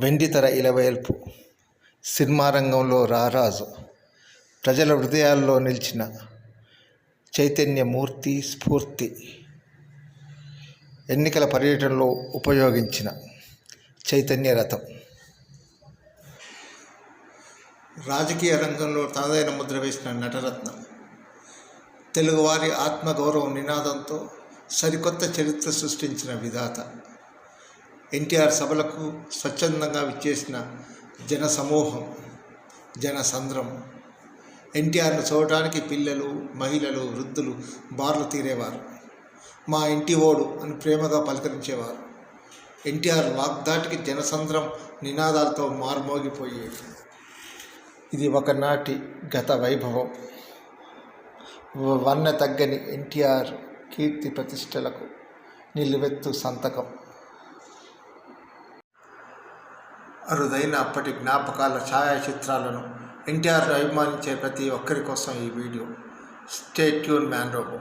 వెండితెర ఇలవేల్పు సినిమా రంగంలో రారాజు ప్రజల హృదయాల్లో నిలిచిన చైతన్యమూర్తి స్ఫూర్తి ఎన్నికల పర్యటనలో ఉపయోగించిన చైతన్య రథం. రాజకీయ రంగంలో తనదైన ముద్ర వేసిన నటరత్నం తెలుగువారి ఆత్మగౌరవం నినాదంతో సరికొత్త చరిత్ర సృష్టించిన విధాత. ఎన్టీఆర్ సభలకు స్వచ్ఛందంగా విచ్చేసిన జన సమూహం జన సంద్రం ఎన్టీఆర్ను చూడటానికి పిల్లలు మహిళలు వృద్ధులు బార్లు తీరేవారు. మా ఇంటి ఓడు అని ప్రేమగా పలకరించేవారు. ఎన్టీఆర్ వాగ్దాటికి జనసంద్రం నినాదాలతో మారుమోగిపోయేది. ఇది ఒకనాటి గత వైభవం. వన్న తగ్గని ఎన్టీఆర్ కీర్తి ప్రతిష్టలకు నిలువెత్తు సంతకం. అరుదైన అప్పటి జ్ఞాపకాల ఛాయాచిత్రాలను ఎన్టీఆర్ అభిమానించే ప్రతి ఒక్కరి కోసం ఈ వీడియో. Stay tune man robo